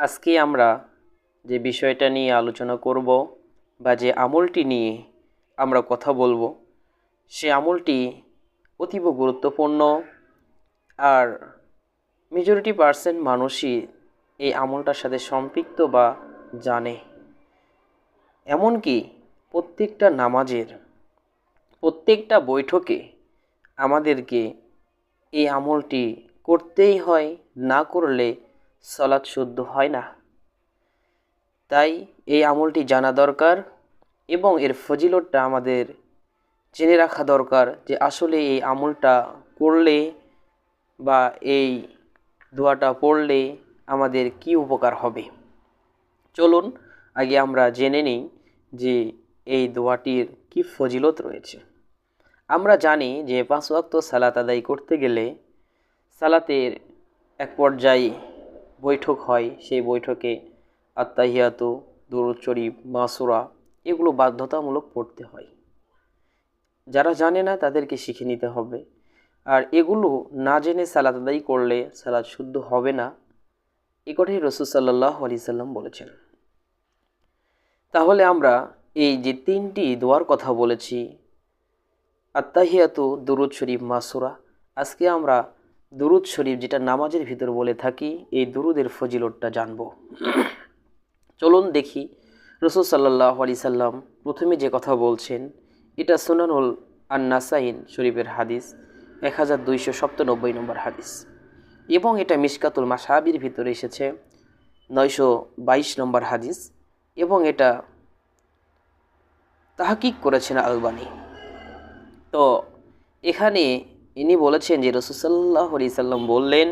আজকে আমরা যে বিষয়টা নিয়ে আলোচনা করব বা যে আমলটি নিয়ে আমরা কথা বলব, সে আমলটি অতীব গুরুত্বপূর্ণ আর মেজরিটি পার্সেন্ট মানুষই এই আমলটার সাথে সম্পৃক্ত বা জানে। এমনকি প্রত্যেকটা নামাজের প্রত্যেকটা বৈঠকে আমাদেরকে এই আমলটি করতেই হয়, না করলে সলাৎ শুদ্ধ হয় না। তাই এই আমলটি জানা দরকার এবং এর ফজিলতটা আমাদের জেনে রাখা দরকার যে আসলে এই আমলটা করলে বা এই দোয়াটা পড়লে আমাদের কি উপকার হবে। চলুন আগে আমরা জেনে নিই যে এই দোয়াটির কি ফজিলত রয়েছে। আমরা জানি যে পাঁচ ওয়াক্ত সালাত আদায় করতে গেলে সালাতের এক পর্যায়ে বৈঠক হয়, সেই বৈঠকে আত্মাহিয়াতু দুরুদ শরীফ, মাসুরা এগুলো বাধ্যতামূলক পড়তে হয়। যারা জানে না তাদেরকে শিখে নিতে হবে। আর এগুলো না জেনে সালাত আদায় করলে সালাদ শুদ্ধ হবে না, এ কথাই রসুল সাল্লাহ আলি সাল্লাম বলেছেন। তাহলে আমরা এই যে তিনটি দোয়ার কথা বলেছি আত্মাহিয়াতু দুরুদ শরীফ, মাসুরা, আজকে আমরা দুরুদ শরীফ যেটা নামাজের ভিতর বলে থাকি, এই দুরুদের ফজিলতটা জানব। চলুন দেখি, রসুল সাল্লাহ আলি সাল্লাম প্রথমে যে কথা বলছেন, এটা সুনানুল আন্নাসাইন শরীফের হাদিস, এক হাজার দুইশো সপ্তানব্বই নম্বর হাদিস। এবং এটা মিসকাতুল মাসাবির ভিতরে এসেছে, নয়শো বাইশ নম্বর হাদিস, এবং এটা তাহাকিক করেছেন আলবানি। তো এখানে ইনি বলেছেন যে রসুসাল্লাহ সাল্লাম বললেন,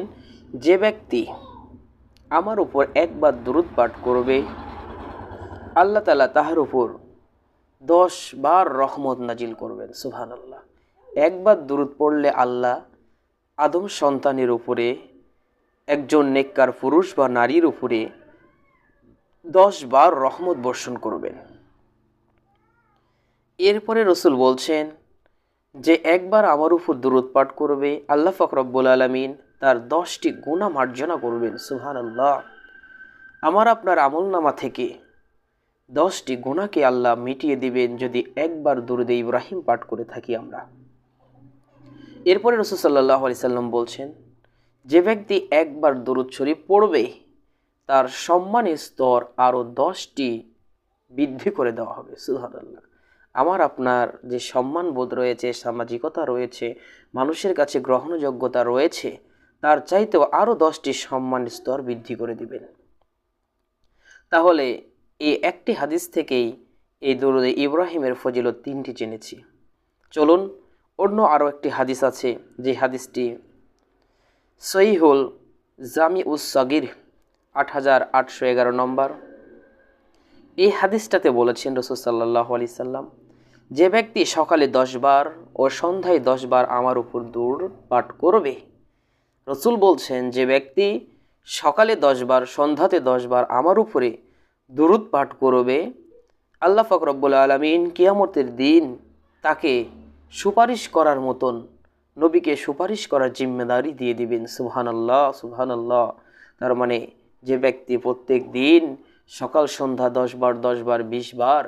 যে ব্যক্তি আমার উপর একবার দূরত পাঠ করবে, আল্লাহ তালা তাহার উপর দশ বার রহমত নাজিল করবেন সুহান আল্লাহ একবার দূরত পড়লে আল্লাহ আদম সন্তানের উপরে, একজন নেককার পুরুষ বা নারীর উপরে দশ বার রহমত বর্ষণ করবেন। এরপরে রসুল বলছেন যে একবার আমার উপর দূরত পাঠ করবে, আল্লাহ ফকরব্বুল আলমিন তার দশটি গুণা মার্জনা করবেন সুহান আল্লাহ আমার আপনার আমল নামা থেকে দশটি গুণাকে আল্লাহ মিটিয়ে দিবেন যদি একবার দুরুদে ইব্রাহিম পাঠ করে থাকি আমরা। এরপরে রসুল সাল্লাহ আলি সাল্লাম বলছেন, যে ব্যক্তি একবার দরুদ শরীফ পড়বে, তার সম্মানের স্তর আরও দশটি বৃদ্ধি করে দেওয়া হবে সুহাদাল্লাহ আমার আপনার যে সম্মান বোধ রয়েছে, সামাজিকতা রয়েছে, মানুষের কাছে গ্রহণযোগ্যতা রয়েছে, তার চাইতেও আরও দশটি সম্মান স্তর বৃদ্ধি করে দিবেন। তাহলে এই একটি হাদিস থেকেই এই দরুদে ইব্রাহিমের ফজিলত তিনটি জেনেছি। চলুন, অন্য আরও একটি হাদিস আছে, যে হাদিসটি সহিহুল জামি উস সগির, আট হাজার আটশো এগারো নম্বর। এই হাদিসটাতে বলেছেন রসুল সাল্লাহ আলি সাল্লাম যে ব্যক্তি সকালে দশবার ও সন্ধ্যায় দশবার আমার উপর দূর পাঠ করবে। রসুল বলছেন, যে ব্যক্তি সকালে দশবার সন্ধ্যাতে দশবার আমার উপরে দুরুদ পাঠ করবে, আল্লাহ ফকরব্বুল আলমিন কিয়ামতের দিন তাকে সুপারিশ করার মতন, নবীকে সুপারিশ করার জিম্মেদারি দিয়ে দিবেন। সুবহান আল্লাহ সুবহান আল্লাহ তার মানে যে ব্যক্তি প্রত্যেক দিন সকাল, সন্ধ্যা দশ বার দশ বার, বিশ বার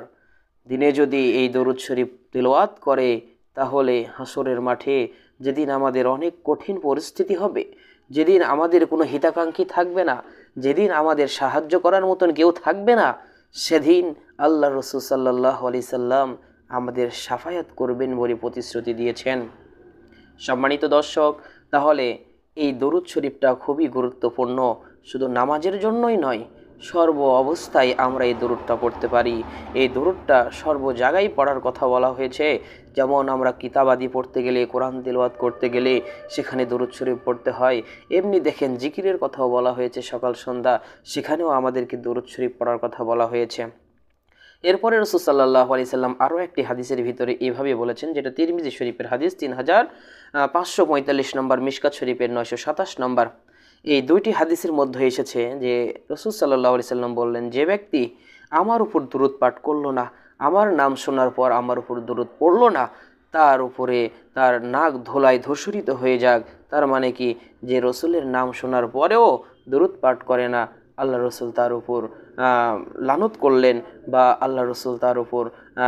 দিনে যদি এই দরুদ শরীফ তেলোয়াত করে, তাহলে হাসরের মাঠে যেদিন আমাদের অনেক কঠিন পরিস্থিতি হবে, যেদিন আমাদের কোনো হিতাকাঙ্ক্ষী থাকবে না, যেদিন আমাদের সাহায্য করার মতন কেউ থাকবে না, সেদিন আল্লাহ রসুল সাল্লাহ আলি সাল্লাম আমাদের সাফায়াত করবেন বলে প্রতিশ্রুতি দিয়েছেন। সম্মানিত দর্শক, তাহলে এই দরুদ শরীফটা খুবই গুরুত্বপূর্ণ, শুধু নামাজের জন্যই নয় সর্ব অবস্থায় আমরা এই দরুদটা পড়তে পারি। এই দরুদটা সর্ব জায়গায় পড়ার কথা বলা হয়েছে। যেমন আমরা কিতাবাদি পড়তে গেলে, কোরআন তেলওয়াত করতে গেলে সেখানে দরুদ শরীফ পড়তে হয়। এমনি দেখেন জিকিরের কথাও বলা হয়েছে সকাল, সন্ধ্যা, সেখানেও আমাদেরকে দরুদ শরীফ পড়ার কথা বলা হয়েছে। এরপরে রসুল সাল্লাহ আলি সাল্লাম আরও একটি হাদিসের ভিতরে এভাবে বলেছেন, যেটা তিরমিজি শরীফের হাদিস, তিন হাজার পাঁচশো পঁয়তাল্লিশ নম্বর মিশকাত শরীফের নয়শো সাতাশ নম্বর। এই দুইটি হাদিসের মধ্যে এসেছে যে রসুল সাল্লাহ সাল্লাম বললেন, যে ব্যক্তি আমার উপর দূরত পাঠ করল না, আমার নাম শোনার পর আমার উপর দূরত পড়ল না, তার উপরে তার নাক ধোলায় ধূসরিত হয়ে যাক, তার মানে কি যে রসুলের নাম শোনার পরেও দূরত পাঠ করে না, আল্লাহ রসুল তার উপর লানত করলেন বা আল্লাহ রসুল তার উপর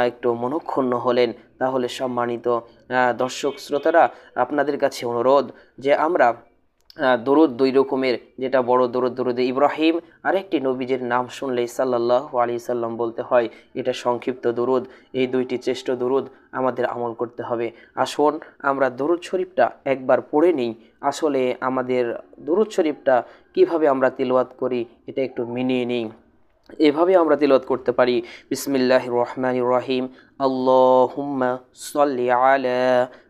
একটু মনক্ষুণ্ণ হলেন, তাহলে সম্মানিত দর্শক শ্রোতারা, আপনাদের কাছে অনুরোধ যে আমরা দরুদ দুই রকমের, যেটা বড় দরুদ দরুদ ইব্রাহিম, আরেকটি নবীজের নাম শুনলেই সাল্লাহ আলি সাল্লাম বলতে হয়, এটা সংক্ষিপ্ত দরুদ, এই দুইটি চেষ্ট দরুদ আমাদের আমল করতে হবে। আসুন, আমরা দরুদ শরীফটা একবার পড়ে নিই। আসলে আমাদের দরুদ শরীফটা কীভাবে আমরা তিলওয়াত করি, এটা একটু মিনিয়ে নিই। এভাবে আমরা তিলত করতে পারি। বিসমিল্লাহ রহমান রহিম। আল্লাহুম্মা সাল্লি আলা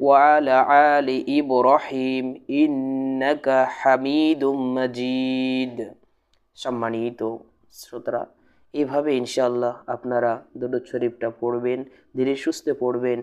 وعلى آل إبراهيم إنك حميد مجيد সম্মানিত শ্রোতারা এভাবে ইনশাআল্লাহ আপনারা দুরুদ শরীফটা পড়বেন ধীরে সুস্থে পড়বেন